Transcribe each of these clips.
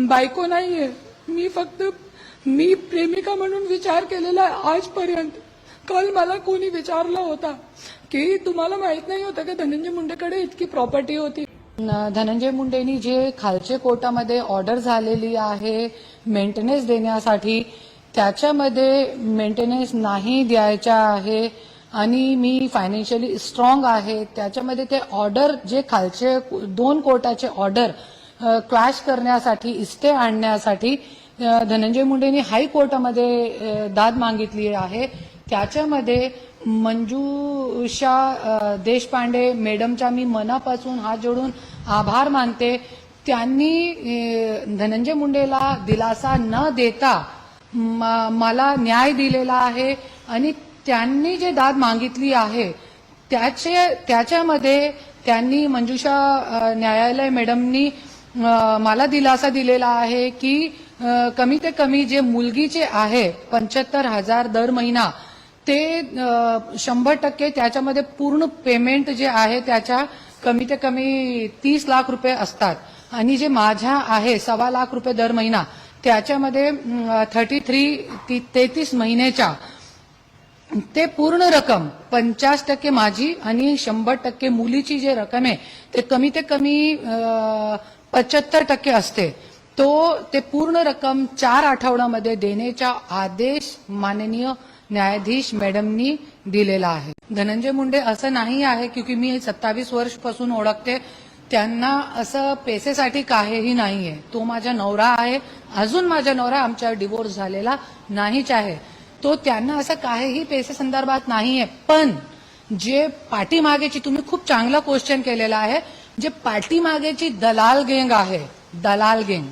बायको नाहीये. मी फक्त मी प्रेमिका म्हणून विचार केलेला आहे आजपर्यंत. काल मला कोणी विचारला होता की तुम्हाला माहीत नाही होतं की धनंजय मुंडेकडे इतकी प्रॉपर्टी होती? धनंजय मुंडेंनी जे खालचे कोर्टामध्ये ऑर्डर झालेली आहे मेंटेनन्स देण्यासाठी त्याच्यामध्ये मेंटेनन्स नाही द्यायचा आहे आणि मी फायनान्शियली स्ट्रॉंग आहे त्याच्यामध्ये ते ऑर्डर जे खालचे दोन कोर्टाचे ऑर्डर क्लॅश करण्यासाठी इस्टे आणण्यासाठी धनंजय मुंडेंनी हायकोर्टामध्ये दाद मागितली आहे. त्याच्यामध्ये मंजूषा देशपांडे मॅडमच्या मी मनापासून हात जोडून आभार मानते. त्यांनी धनंजय मुंडेला दिलासा न देता मला न्याय दिलेला आहे आणि त्यांनी जे दाद मागितली आहे त्याचे त्याच्यामध्ये त्यांनी मंजुषा न्यायालय मॅडमनी मला दिलासा दिलेला आहे की कमी ते कमी जे मुलगीचे आहे पंच्याहत्तर हजार दर महिना ते शंभर टक्के त्याच्यामध्ये पूर्ण पेमेंट जे आहे त्याच्या कमी ते कमी तीस लाख रुपये असतात. आणि जे माझ्या आहे सव्वा लाख रुपये दर महिना त्याच्यामध्ये थर्टी थ्री तेहतीस महिन्याच्या ते पूर्ण रक्कम पंचास टक्के माझी आणि शंभर टक्के मुलीची जे रक्कम आहे ते कमी ते कमी पचहत्तर टक्के असते. तो ते पूर्ण रक्कम चार आठवड्यामध्ये देण्याचा आदेश माननीय न्यायाधीश मॅडमनी दिलेला आहे. धनंजय मुंडे असं नाही आहे क्योंकि मी सत्तावीस वर्षपासून ओळखते त्यांना असं पैसेसाठी काहीही नाहीये. तो माझा नवरा आहे अजून माझा नवरा आमच्या डिवोर्स झालेला नाहीच आहे. तो त्यांना असं काहीही पैसे संदर्भात नाहीये पण जे पाठीमागेची तुम्ही खूप चांगला क्वेश्चन केलेला आहे जे पाठीमागेची दलाल गेंग आहे दलाल गेंग.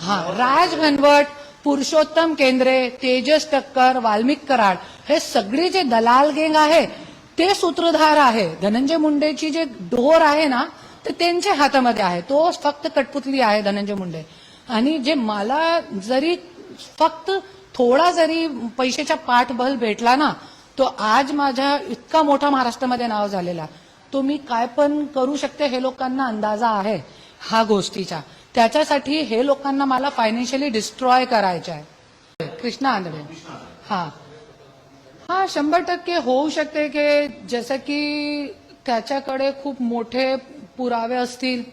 हा राज घनवट पुरुषोत्तम केंद्रे तेजस टक्कर वाल्मिक कराड हे सगळे जे दलाल गेंग आहे ते सूत्रधार आहे. धनंजय मुंडेची जे डोर आहे ना ते त्यांच्या हातामध्ये आहे. तो फक्त कटपुतली आहे धनंजय मुंडे. आणि जे मला जरी फक्त थोडा जरी पैशाचा पाठबल भेटला ना तो आज माझ्या इतका मोठा महाराष्ट्रामध्ये नाव झालेला. तो मी काय पण करू शकते हे लोकांना अंदाजा आहे हा गोष्टीचा. त्याच्यासाठी हे लोकांना मला फायनान्शियली डिस्ट्रॉय करायचं आहे. कृष्णा आंधळे. हा. हा शंभर टक्के होऊ शकते की जसं की त्याच्याकडे खूप मोठे पुरावे असतील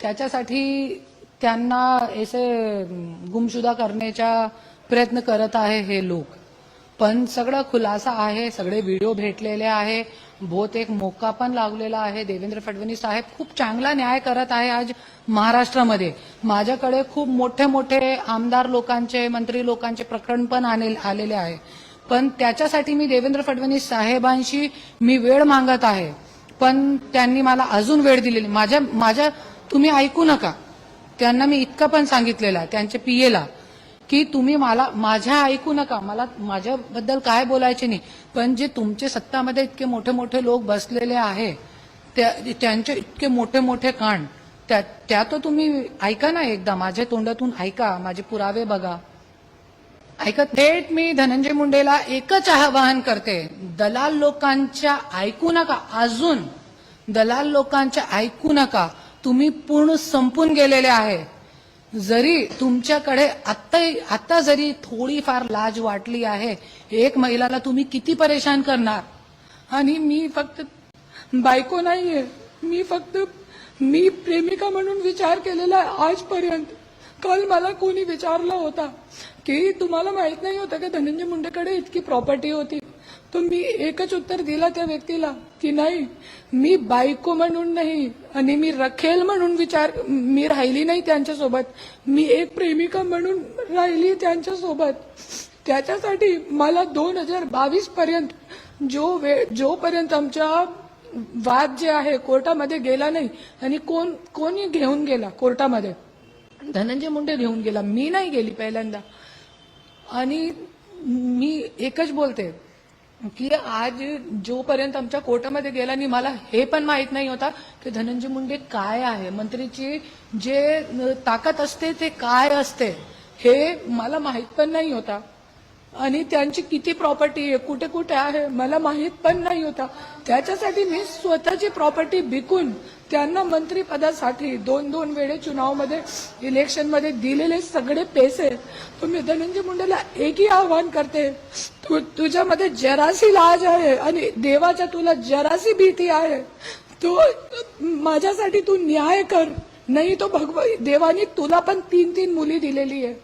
त्याच्यासाठी त्यांना असे गुमशुदा करण्याचा प्रयत्न करत आहे हे लोक. पण सगळं खुलासा आहे सगळे व्हिडिओ भेटलेले आहे. बहुत एक मोका पण लागलेला आहे. देवेंद्र फडणवीस साहेब खूप चांगला न्याय करत आहे आज महाराष्ट्रामध्ये. माझ्याकडे खूप मोठे मोठे आमदार लोकांचे मंत्री लोकांचे प्रकरण पण आले- आलेले आहे. पण त्याच्यासाठी मी देवेंद्र फडणवीस साहेबांशी मी वेळ मागत आहे. पण त्यांनी मला अजून वेळ दिलेली. माझ्या माझ्या तुम्ही ऐकू नका. त्यांना मी इतकं पण सांगितलेलं त्यांच्या पीएला की तुम्ही मला माझ्या ऐकू नका मला माझ्याबद्दल काय बोलायचे नाही. पण जे तुमचे सत्तामध्ये इतके मोठे मोठे लोक बसलेले आहे त्या- त्यांचे इतके मोठे मोठे कांड त्या त्या तर तुम्ही ऐका ना एकदा माझ्या तोंडातून ऐका माझे पुरावे बघा. ऐकत थेट मी धनंजय मुंडेला एकच आवाहन करते दलाल लोकांच्या ऐकू नका अजून दलाल लोकांच्या ऐकू नका. तुम्ही पूर्ण संपून गेलेले आहे. जरी तुमच्याकडे आत्ता आत्ता जरी थोडीफार लाज वाटली आहे एक महिलाला तुम्ही किती परेशान करणार? आणि मी फक्त बायको नाहीये. मी फक्त मी प्रेमिका म्हणून विचार केलेला आहे आजपर्यंत. काल मला कोणी विचारलं होता की तुम्हाला माहीत नाही होतं की धनंजय मुंडेकडे इतकी प्रॉपर्टी होती? तर मी एकच उत्तर दिला त्या व्यक्तीला की नाही मी बायको म्हणून नाही आणि मी रखेल म्हणून विचार मी राहिली नाही त्यांच्यासोबत. मी एक प्रेमिका म्हणून राहिली त्यांच्यासोबत. त्याच्यासाठी मला दोन हजार बावीस पर्यंत जो वेळ जोपर्यंत आमच्या वाद जे आहे कोर्टामध्ये गेला नाही आणि कोण कोणी घेऊन गेला कोर्टामध्ये? धनंजय मुंडे घेऊन गेला. मी नाही गेली पहिल्यांदा. आणि मी एकच बोलते की आज जोपर्यंत आमच्या कोर्टामध्ये गेला आणि मला हे पण माहीत नाही होता की धनंजय मुंडे काय आहे. मंत्रीची जे ताकद असते ते काय असते हे मला माहीत पण नाही होता. आणि त्यांची किती प्रॉपर्टी आहे कुठे कुठे आहे मला माहीत पण नाही होता. त्याच्यासाठी मी स्वतःची प्रॉपर्टी विकून त्यांना मंत्रीपदासाठी दोन दोन वेळे चुनावमध्ये इलेक्शनमध्ये दिलेले सगळे पैसे तर मी धनंजय मुंडेला एकही आव्हान करते. तू तुझ्यामध्ये जरासी लाज आहे आणि देवाच्या तुला जरासी भीती आहे. तू माझ्यासाठी तू न्याय कर. नाही तो भगव देवानी तुला पण तीन तीन मुली दिलेली आहे.